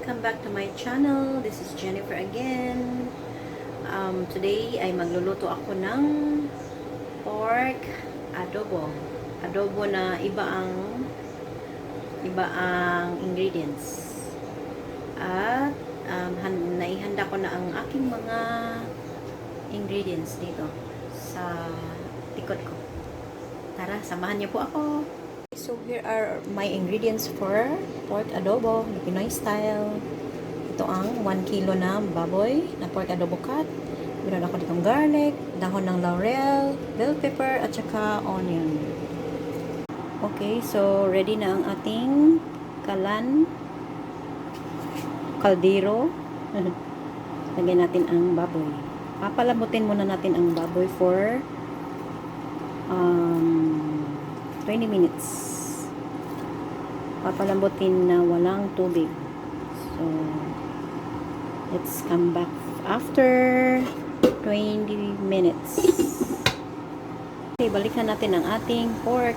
Welcome back to my channel. This is Jennifer again. Um, today ay magluluto ako ng pork adobo. Adobo na iba ang iba ang ingredients. At um, han- naihanda ko na ang aking mga ingredients dito sa likod ko. Tara, samahan niyo po ako. So here are my ingredients for pork adobo, Pinoy style. Ito ang 1 kilo na baboy na pork adobo cut. Meron ako ditong garlic, dahon ng laurel, bell pepper, at saka onion. Okay, so ready na ang ating kalan, kaldero. Lagyan natin ang baboy. Papalamutin muna natin ang baboy for um, 20 minutes. Papalambutin na walang tubig. So, let's come back after 20 minutes. Okay, balikan natin ang ating pork.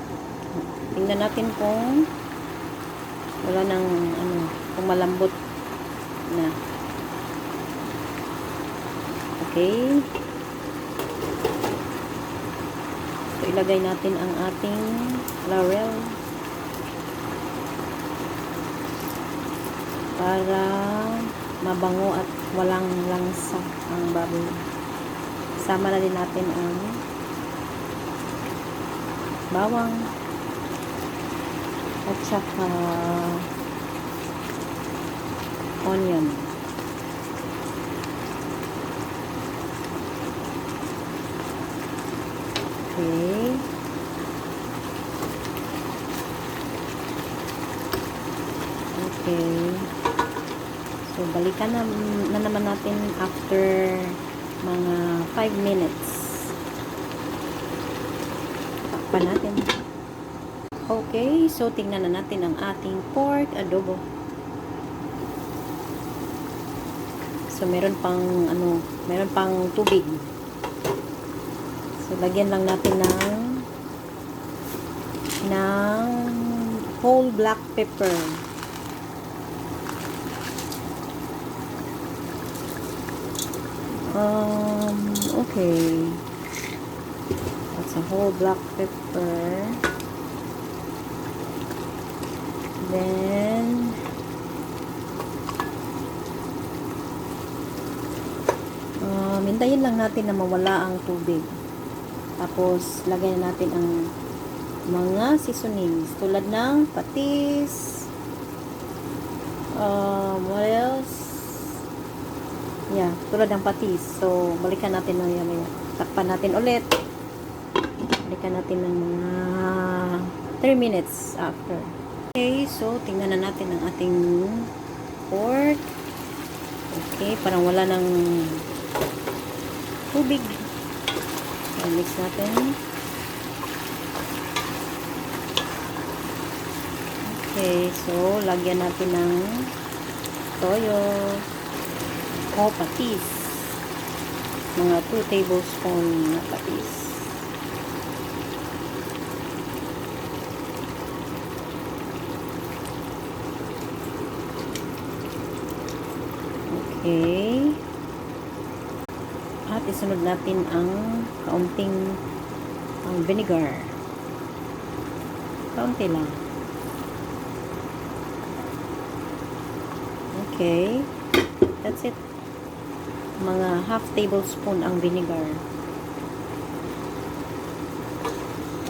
Tingnan natin kung wala nang ano, kung malambot na. Okay. So, ilagay natin ang ating laurel para mabango at walang langsa ang baboy. Sama na din natin ang bawang at saka onion. Okay. Okay. So, balikan na, na naman natin after mga 5 minutes. Takpan natin. Okay, so tingnan na natin ang ating pork adobo. So, meron pang, ano, meron pang tubig. So, lagyan lang natin ng ng whole black pepper. Um, okay. That's a whole black pepper. Then, um, hintayin lang natin na mawala ang tubig. Tapos, lagyan na natin ang mga seasonings tulad ng patis um, what else yeah, tulad ng patis. So, balikan natin ng yan takpan natin ulit. Balikan natin ng mga 3 minutes after. Okay, so tingnan na natin ang ating pork. Okay, parang wala ng tubig. So, mix natin. Okay, so lagyan natin ng toyo o patis. Mga 2 tablespoon na patis. Okay. At isunod natin ang kaunting ang vinegar. Kaunti lang. Okay. That's it. Mga half tablespoon ang vinegar.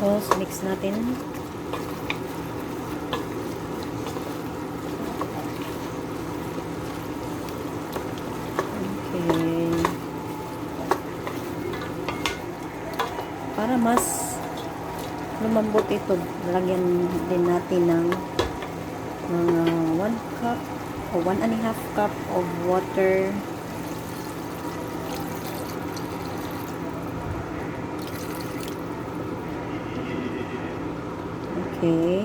Tapos, mix natin. Okay. Para mas lumambot ito, lagyan din natin ng mga 1 cup o 1 and a half cup of water okay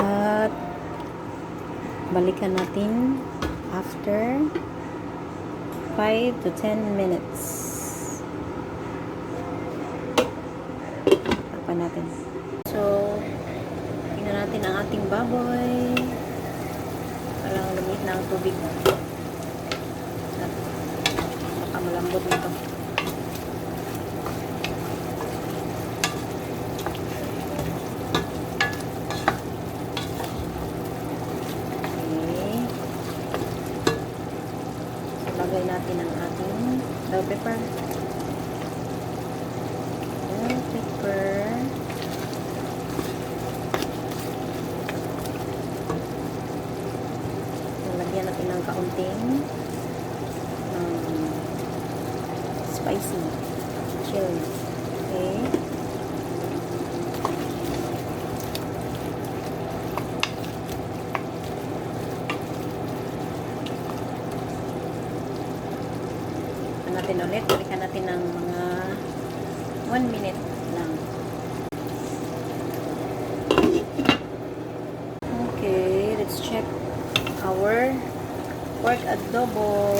at balikan natin after 5 to 10 minutes takpan natin so baboy. Parang lumit na ang tubig. At baka malambot nito. Okay. Ilagay natin ang ating bell pepper. Bell pepper. Lagyan natin ng kaunting um, spicy chili. Okay. Balikan natin ulit. Balikan natin ng mga 1 minute lang. Okay, let's check our pork adobo.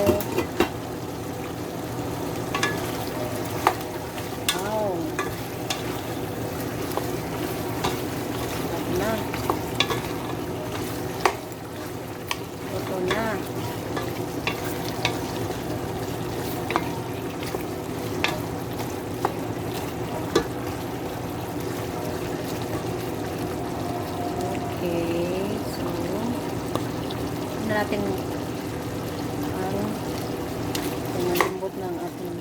Wow. Sarap na. Ito na. Okay, so na natin ang malambot ng ating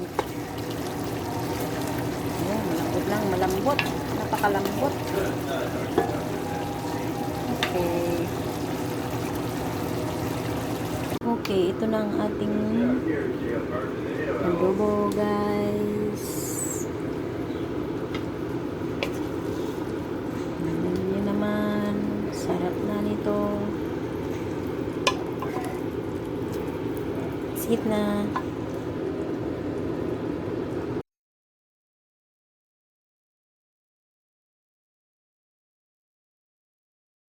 oh, malambot lang, malambot. Napakalambot. Okay. Okay, ito na ang ating adobo guys. Naman. Sarap na nito. Sit na.